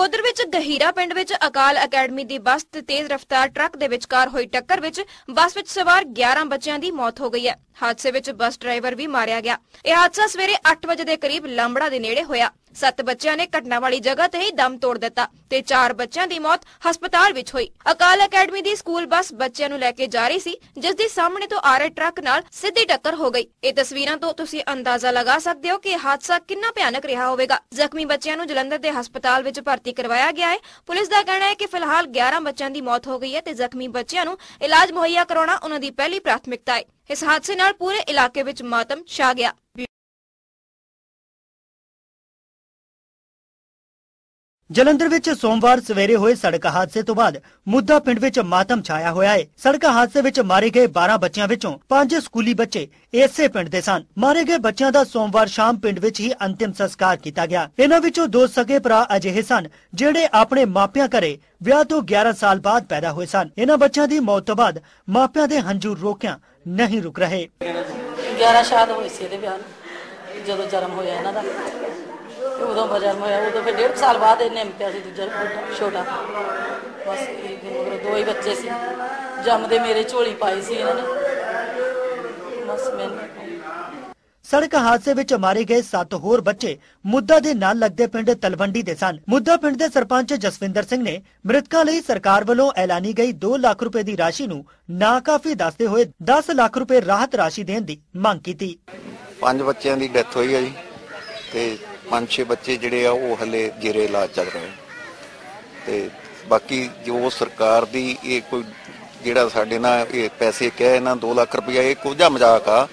ਨਕੋਦਰ ਵਿੱਚ ਗਹੀਰਾ ਪਿੰਡ ਵਿੱਚ ਅਕਾਲ ਅਕੈਡਮੀ ਦੀ ਬੱਸ ਤੇ ਤੇਜ਼ ਰਫ਼ਤਾਰ ਟਰੱਕ ਦੇ ਵਿਚਕਾਰ ਹੋਈ ਟੱਕਰ ਵਿੱਚ ਬੱਸ ਵਿੱਚ ਸਵਾਰ 11 ਬੱਚਿਆਂ ਦੀ ਮੌਤ ਹੋ ਗਈ ਹੈ। ਹਾਦਸੇ ਵਿੱਚ ਬੱਸ ਡਰਾਈਵਰ ਵੀ ਮਾਰਿਆ ਗਿਆ। ਇਹ ਹਾਦਸਾ ਸਵੇਰੇ 8 ਵਜੇ ਦੇ ਕਰੀਬ ਲੰਬੜਾ ਦੇ ਨੇੜੇ ਹੋਇਆ। ਸੱਤ ਬੱਚਿਆਂ ਨੇ ਘਟਨਾ ਵਾਲੀ ਜਗ੍ਹਾ ਤੇ ਹੀ ਦਮ ਤੋੜ ਦਿੱਤਾ ਤੇ ਚਾਰ ਬੱਚਿਆਂ ਦੀ ਮੌਤ ਹਸਪਤਾਲ ਵਿੱਚ ਹੋਈ। ਅਕਾਲ ਅਕੈਡਮੀ ਦੀ ਸਕੂਲ ਬੱਸ ਬੱਚਿਆਂ ਨੂੰ ਲੈ ਕੇ ਜਾ ਰਹੀ ਸੀ, ਜਿਸ ਦੀ ਸਾਹਮਣੇ ਤੋਂ ਆ ਰਹੇ ਟਰੱਕ ਨਾਲ ਸਿੱਧੀ ਟੱਕਰ ਹੋ ਗਈ। ਇਹ ਤਸਵੀਰਾਂ ਤੋਂ ਤੁਸੀਂ ਅੰਦਾਜ਼ਾ ਲਗਾ ਸਕਦੇ ਹੋ ਕਿ ਹਾਦਸਾ ਕਿੰਨਾ ਭਿਆਨਕ ਰਿਹਾ ਹੋਵੇਗਾ। ਜ਼ਖਮੀ ਬੱਚਿਆਂ ਨੂੰ ਜਲੰਧਰ ਦੇ ਹਸਪਤਾਲ ਵਿੱਚ ਭਰਤੀ ਕਰਵਾਇਆ ਗਿਆ ਹੈ। ਪੁਲਿਸ ਦਾ ਕਹਿਣਾ ਹੈ ਕਿ ਫਿਲਹਾਲ 11 ਬੱਚਿਆਂ ਦੀ ਮੌਤ ਹੋ ਗਈ ਹੈ ਤੇ ਜ਼ਖਮੀ ਬੱਚਿਆਂ ਨੂੰ ਇਲਾਜ ਮੁਹੱਈਆ ਕਰਾਉਣਾ ਉਹਨਾਂ ਦੀ ਪਹਿਲੀ ਪ੍ਰਾਥਮਿਕਤਾ ਹੈ। ਇਸ ਹਾਦਸੇ ਨਾਲ ਪੂਰੇ ਇਲਾਕੇ ਵਿੱਚ ਮਾਤਮ ਛਾ ਗਿਆ। ਜਲੰਧਰ ਵਿੱਚ ਸੋਮਵਾਰ ਸਵੇਰੇ ਹੋਏ ਸੜਕ ਹਾਦਸੇ ਤੋਂ ਬਾਅਦ ਮੁੱਦਾ ਪਿੰਡ ਵਿੱਚ ਮਾਤਮ ਛਾਇਆ ਹੋਇਆ ਹੈ ਸੜਕ ਹਾਦਸੇ ਵਿੱਚ ਮਾਰੇ ਗਏ 12 ਬੱਚਿਆਂ ਵਿੱਚੋਂ 5 ਸਕੂਲੀ ਬੱਚੇ ਇਸੇ ਪਿੰਡ ਦੇ ਸਨ। ਮਾਰੇ ਗਏ ਬੱਚਿਆਂ ਦਾ ਸੋਮਵਾਰ ਸ਼ਾਮ ਪਿੰਡ ਵਿੱਚ ਹੀ ਅੰਤਿਮ ਸੰਸਕਾਰ ਕੀਤਾ ਗਿਆ। ਇਹਨਾਂ ਵਿੱਚੋਂ ਦੋ ਸਕੇ ਭਰਾ ਅਜਿਹੇ ਸਨ, ਜਿਹੜੇ ਆਪਣੇ ਮਾਪਿਆਂ ਘਰੇ ਵਿਆਹ ਤੋਂ 11 ਸਾਲ ਬਾਅਦ ਪੈਦਾ ਹੋਏ ਸਨ। ਇਹਨਾਂ ਬੱਚਿਆਂ ਦੀ ਮੌਤ ਤੋਂ ਬਾਅਦ ਮਾਪਿਆਂ ਦੇ ਹੰਝੂ ਰੋਕਿਆਂ ਨਹੀਂ ਰੁਕ ਰਹੇ। 11 ਸ਼ਾਦ ਹੋਈ ਸੀ ਇਹਦੇ ਵਿਆਹ ਨੂੰ, ਜਦੋਂ ਜਨਮ ਹੋਇਆ ਇਹਨਾਂ ਦਾ। ਤੇ ਉਦੋਂ ਜਨਮ ਹੋਇਆ ਉਦੋਂ ਫਿਰ ਡੇਢ ਸਾਲ ਬਾਅਦ ਇਹਨੇ ਪਿਆ ਸੀ ਦੂਜਾ ਛੋਟਾ- ਬਸ ਇਹ ਫਿਰ ਮਗਰੋਂ ਦੋ ਹੀ ਬੱਚੇ ਸੀ। ਜੰਮਦੇ ਮੇਰੇ ਝੋਲੀ ਪਾਈ ਸੀ ਇਹਨਾਂ ਨੇ। ਬਸ ਮੈਨੂੰ ਸੜਕ ਹਾਦਸੇ ਵਿੱਚ ਮਾਰੇ ਗਏ 7 ਹੋਰ ਬੱਚੇ ਮੁੱਦਾ ਦੇ ਨਾਲ ਲੱਗਦੇ ਪਿੰਡ ਤਲਵੰਡੀ ਦੇ ਸਨ। ਮੁੱਦਾ ਪਿੰਡ ਦੇ ਸਰਪੰਚ ਜਸਵਿੰਦਰ ਸਿੰਘ ਨੇ ਮ੍ਰਿਤਕਾਂ ਲਈ ਸਰਕਾਰ ਵੱਲੋਂ ਐਲਾਨੀ ਗਈ 2 ਲੱਖ ਰੁਪਏ ਦੀ ਰਾਸ਼ੀ ਨੂੰ ਨਾਕਾਫੀ ਦੱਸਦੇ ਹੋਏ 10 ਲੱਖ ਰੁਪਏ ਰਾਹਤ ਰਾਸ਼ੀ ਦੇਣ ਦੀ ਮੰਗ ਕੀਤੀ। ਪੰਜ ਬੱਚਿਆਂ ਦੀ ਡੈਥ ਹੋਈ ਹੈ ਜੀ ਤੇ ਪੰਜ ਛੇ ਬੱਚੇ ਜਿਹੜੇ ਆ, ਉਹ ਹਲੇ ਜੇਰੇ ਇਲਾਜ ਚੱਲ ਰਹੇ ਤੇ ਬਾਕੀ ਜੋ ਸਰਕਾਰ ਦੀ ਇਹ ਕੋਈ ਜਿਹੜਾ ਸਾਡੇ ਨਾਲ ਇਹ ਪੈਸੇ ਕਹੇ, ਇਹਨਾਂ 2 ਲੱਖ ਰੁਪਇਆ ਇਹ ਕੋਝਾ ਮਜ਼ਾਕ ਆ।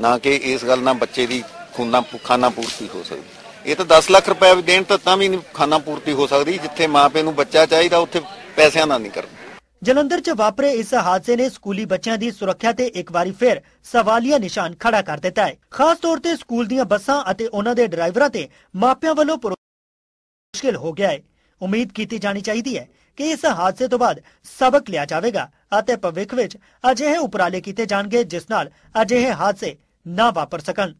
ਨਾ ਕਿ ਇਸ ਗੱਲ ਨਾਲ ਬੱਚੇ ਦੀ ਖੂਨਾ ਖਾਨਾ ਪੂਰਤੀ ਹੋ ਸਕਦੀ। ਇਹ ਤਾਂ 10 ਲੱਖ ਰੁਪਇਆ ਵੀ ਦੇਣ ਤਾਂ ਤਾਂ ਵੀ ਨਹੀਂ ਖਾਨਾ ਪੂਰਤੀ ਹੋ ਸਕਦੀ, ਜਿੱਥੇ ਮਾਪੇ ਨੂੰ ਬੱਚਾ ਚਾਹੀਦਾ, ਉੱਥੇ ਪੈਸਿਆਂ ਦਾ ਨਹੀਂ ਕਰਦਾ ਜਲੰਧਰ 'ਚ ਵਾਪਰੇ ਇਸ ਹਾਦਸੇ ਨੇ ਸਕੂਲੀ ਬੱਚਿਆਂ ਦੀ ਸੁਰੱਖਿਆ ਤੇ ਇੱਕ ਵਾਰੀ ਫਿਰ ਸਵਾਲੀਆ ਨਿਸ਼ਾਨ ਖੜਾ ਕਰ ਦਿੱਤਾ ਹੈ। ਖਾਸ ਤੌਰ ਤੇ ਸਕੂਲ ਦੀਆਂ ਬੱਸਾਂ ਅਤੇ ਉਹਨਾਂ ਦੇ ਡਰਾਈਵਰਾਂ ਤੇ ਮਾਪਿਆਂ ਵੱਲੋਂ ਮੁਸ਼ਕਿਲ ਹੋ ਗਿਆ ਹੈ। ਉਮੀਦ ਕੀਤੀ ਜਾਣੀ ਚਾਹੀਦੀ ਹੈ ਕਿ ਇਸ ਹਾਦਸੇ ਤੋਂ ਬਾਅਦ ਸਬਕ ਲਿਆ ਜਾਵੇਗਾ ਅਤੇ ਭਵਿੱਖ ਵਿੱਚ ਅਜਿਹੇ ਉਪਰਾਲੇ ਕੀਤੇ ਜਾਣਗੇ ਜਿਸ ਨਾਲ ਅਜਿਹੇ ਹਾਦਸੇ ਨਾ ਵਾਪਰ ਸਕਣ।